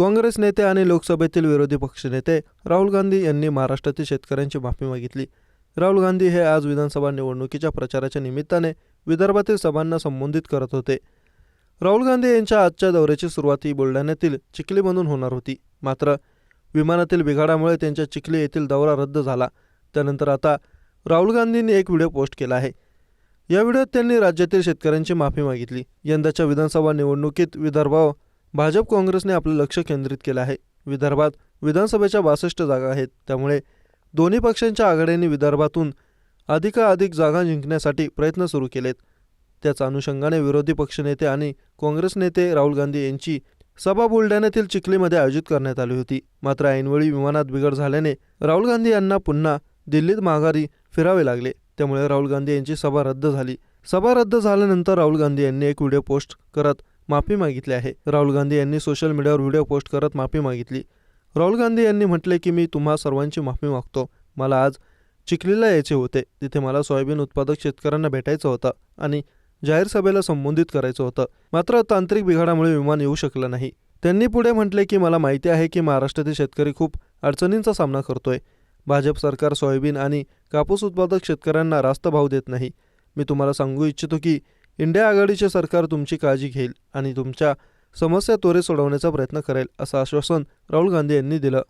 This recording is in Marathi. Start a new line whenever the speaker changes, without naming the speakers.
काँग्रेस नेते आणि लोकसभेतील विरोधी पक्षनेते राहुल गांधी यांनी महाराष्ट्रातील शेतकऱ्यांची माफी मागितली. राहुल गांधी हे आज विधानसभा निवडणुकीच्या प्रचाराच्या निमित्ताने विदर्भातील सभांना संबोधित करत होते. राहुल गांधी यांच्या आजच्या दौऱ्याची सुरुवात ही बुलढाण्यातील चिखलीमधून होणार होती. मात्र विमानातील बिघाडामुळे त्यांच्या चिखली येथील दौरा रद्द झाला. त्यानंतर आता राहुल गांधींनी एक व्हिडिओ पोस्ट केला आहे. या व्हिडिओत त्यांनी राज्यातील शेतकऱ्यांची माफी मागितली. यंदाच्या विधानसभा निवडणुकीत विदर्भावर भाजप काँग्रेसने आपलं लक्ष केंद्रित केलं आहे. विदर्भात विधानसभेच्या बासष्ट जागा आहेत. त्यामुळे दोन्ही पक्षांच्या आघाड्यांनी विदर्भातून अधिकाधिक जागा जिंकण्यासाठी प्रयत्न सुरू केलेत. त्याच अनुषंगाने विरोधी पक्षनेते आणि काँग्रेस नेते राहुल गांधी यांची सभा बुलढाण्यातील चिखलीमध्ये आयोजित करण्यात आली होती. मात्र ऐनवेळी विमानात बिघड झाल्याने राहुल गांधी यांना पुन्हा दिल्लीत माघारी फिरावे लागले. त्यामुळे राहुल गांधी यांची सभा रद्द झाली. सभा रद्द झाल्यानंतर राहुल गांधी यांनी एक व्हिडिओ पोस्ट करत माफी मागितली आहे. राहुल गांधी यांनी सोशल मीडियावर व्हिडिओ पोस्ट करत माफी मागितली. राहुल गांधी यांनी म्हटले की मी तुम्हा सर्वांची माफी मागतो. मला आज चिखलीला यायचे होते. तिथे मला सोयाबीन उत्पादक शेतकऱ्यांना भेटायचं होतं आणि जाहीर सभेला संबोधित करायचं होतं. मात्र तांत्रिक बिघाडामुळे विमान येऊ शकलं नाही. त्यांनी पुढे म्हटले की मला माहिती आहे की महाराष्ट्रातील शेतकरी खूप अडचणींचा सामना करतोय. भाजप सरकार सोयाबीन आणि कापूस उत्पादक शेतकऱ्यांना रास्त भाव देत नाही. मी तुम्हाला सांगू इच्छितो की इंडिया आघाडीचे सरकार तुमची काळजी घेईल आणि तुमच्या समस्या त्वरित सोडवण्याचा प्रयत्न करेल असं आश्वासन राहुल गांधी यांनी दिलं.